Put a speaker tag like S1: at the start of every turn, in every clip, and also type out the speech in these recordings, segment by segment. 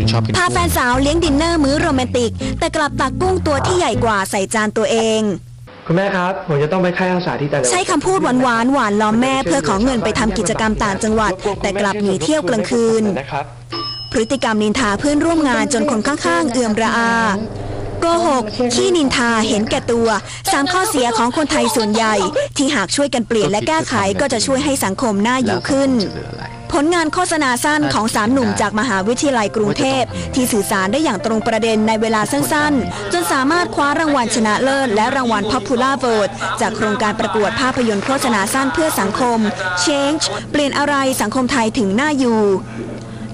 S1: คุณชอบกิน
S2: พา
S1: กุ้ง
S2: แฟนสาวเลี้ยงดินเนอร์มื้อโรแมนติก แต่กลับตักกุ้งตัวที่ใหญ่กว่าใส่จานตัวเอง
S3: คุณแม่ครับ ผมจะต้องไปค่ายอาสาที่ต่างจังหวัด
S2: ใช้คำพูดหวานหวานๆหวานล้อมแม่เพื่อขอเงินไปทำกิจกรรมต่างจังหวัด แต่กลับหนีเที่ยวกลางคืน
S3: นะครับ
S2: พฤติกรรมนินทาเพื่อนร่วมงานจนคนข้างๆ เอื่อมระอาโกหกขี้นินทาเห็นแก่ตัวสามข้อเสียของคนไทยส่วนใหญ่ ที่หากช่วยกันเปลี่ยนและแก้ไขก็จะช่วยให้สังคมน่าอยู่ขึ้น
S1: จะเหลืออะไร
S2: ผลงานโฆษณาสั้นของสามหนุ่มจากมหาวิทยาลัยกรุงเทพ ที่สื่อสารได้อย่างตรงประเด็นในเวลาสั้นๆ จนสามารถคว้ารางวัลชนะเลิศ และรางวัล Popular Vote จากโครงการประกวดภาพยนตร์โฆษณาสั้นเพื่อสังคม Change เปลี่ยนอะไรสังคมไทยถึงน่าอยู่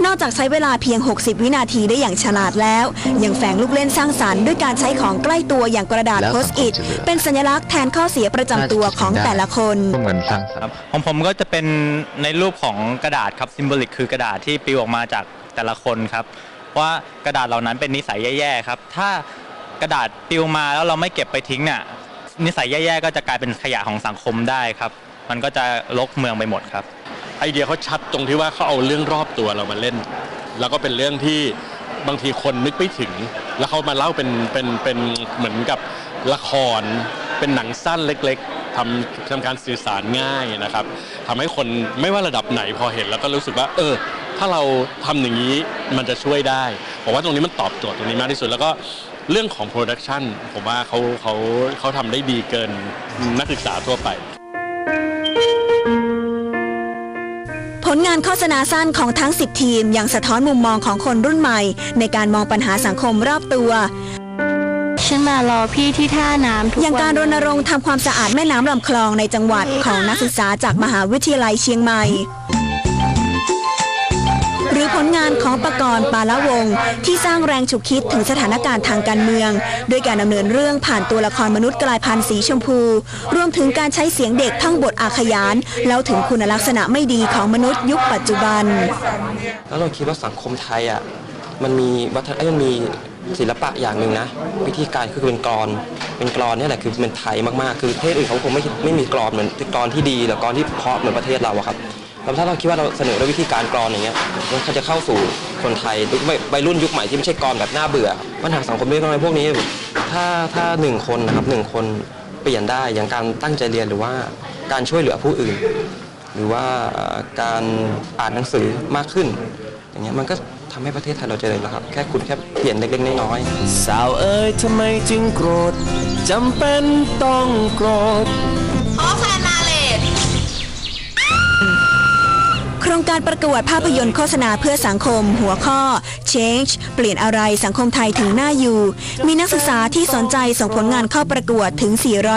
S2: นอกจากใช้เวลาเพียง 60 วินาทีได้อย่างฉลาดแล้ว ยังแฝงลูกเล่นสร้างสรรค์ด้วยการใช้ของใกล้ตัวอย่างกระดาษ
S1: แล้ว
S2: โพสต์อิท
S1: สังคมจะเหลือ
S2: เป็นสัญลักษณ์แทนข้อเสียประจำตัวของแต่ละคน
S1: ร่วมกันสร้างสรรค์
S4: ของผมก็จะเป็นในรูปของกระดาษครับซิมโบลิกคือกระดาษที่ปลิวออกมาจากแต่ละคนครับ ว่ากระดาษเหล่านั้นเป็นนิสัยแย่ๆครับ ถ้ากระดาษปลิวมาแล้วเราไม่เก็บไปทิ้งเนี่ยนิสัยแย่ๆก็จะกลายเป็นขยะของสังคมได้ครับ มันก็จะรกเมืองไปหมดครับ
S5: ไอเดียเขาชัดตรงที่ว่าเขาเอาเรื่องรอบตัวเรามาเล่น แล้วก็เป็นเรื่องที่บางทีคนนึกไม่ถึง แล้วเขามาเล่าเป็นเป็นเป็นเหมือนกับละคร เป็นหนังสั้นเล็กๆทำทำการสื่อสารง่ายนะครับทำให้คนไม่ว่าระดับไหนพอเห็นแล้วก็รู้สึกว่า เออ ถ้าเราทำอย่างนี้มันจะช่วยได้ผมว่าตรงนี้มันตอบโจทย์ตรงนี้มากที่สุดแล้วก็เรื่องของโปรดักชันผมว่าเขาเขาเขาทำได้ดีเกินนักศึกษาทั่วไป
S2: ลงานโฆษณาสั้นของทั้ง 10 ทีม ยังสะท้อนมุมมองของคนรุ่นใหม่ ในการมองปัญหาสังคมรอบตัว
S6: ฉันมารอพี่ที่ท่าน้ำทุก
S2: อย่าง
S6: วัน
S2: การรณรงค์ทำความสะอาดแม่น้ำลำคลองในจังหวัดของนักศึกษาจากมหาวิทยาลัยเชียงใหม่ห รือผลงานของประกรณ์ปาละวง ที่สร้างแรงฉุกคิดถึงสถานการณ์ทางการเมือง ด้วยการดำเนินเรื่องผ่านตัวละครมนุษย์กลายพันธุ์สีชมพู รวมถึงการใช้เสียงเด็กทั้งบทอาขยานเล่าถึงคุณลักษณะไม่ดีของมนุษย์ยุคปัจจุบัน
S7: แล้วเราคิดว่าสังคมไทยอะมันมีวัฒนมันมี ศิลปะอย่างหนึ่งนะ วิธีการคือเป็นกรอน เป็นกรอนนี่แหละคือเป็นไทยมากๆ คือประเทศอื่นเขาคงไม่ไม่มีกรอนเหมือนกรอนที่ดีหรือกรอนที่เพราะเหมือนประเทศเราอะครับแล้วถ้าเราคิดว่าเราเสนอด้วยวิธีการกรอนอย่างเงี้ยมันจะเข้าสู่คนไทยวัยรุ่นยุคใหม่ที่ไม่ใช่กรอนแบบน่าเบื่อปัญหาสังคมเล็กน้อยพวกนี้ ถ้าถ้าหนึ่งคนนะครับหนึ่งคนเปลี่ยนได้อย่างการตั้งใจเรียนหรือว่าการช่วยเหลือผู้อื่น หรือว่าการอ่านหนังสือมากขึ้น อย่างเงี้ยมันก็ ทำให้ประเทศไทยเราเจริญแล้วครับ แค่คุณแค่เปลี่ยนเล็กๆน้อยๆ
S8: สาวเอ๋ยทำไมจึงโกรธจำเป็นต้องโกรธ
S2: รงการประกวดภาพยนตร์โฆษณาเพื่อสังคม หัวข้อ Change เปลี่ยนอะไรสังคมไทยถึงน่าอยู่ มีนักศึกษาที่สนใจส่งผลงานเข้าประกวดถึง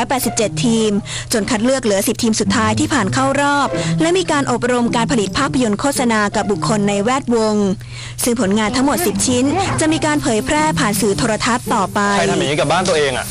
S2: 487 ทีม จนคัดเลือกเหลือ 10 ทีมสุดท้ายที่ผ่านเข้ารอบ และมีการอบรมการผลิตภาพยนตร์โฆษณากับบุคคลในแวดวง ซึ่งผลงานทั้งหมด 10 ชิ้น จะมีการเผยแพร่ผ่านสื่อโทรทัศน์ต่อไป
S3: ใครทำอย่างนี้กับบ้านตัวเองอะ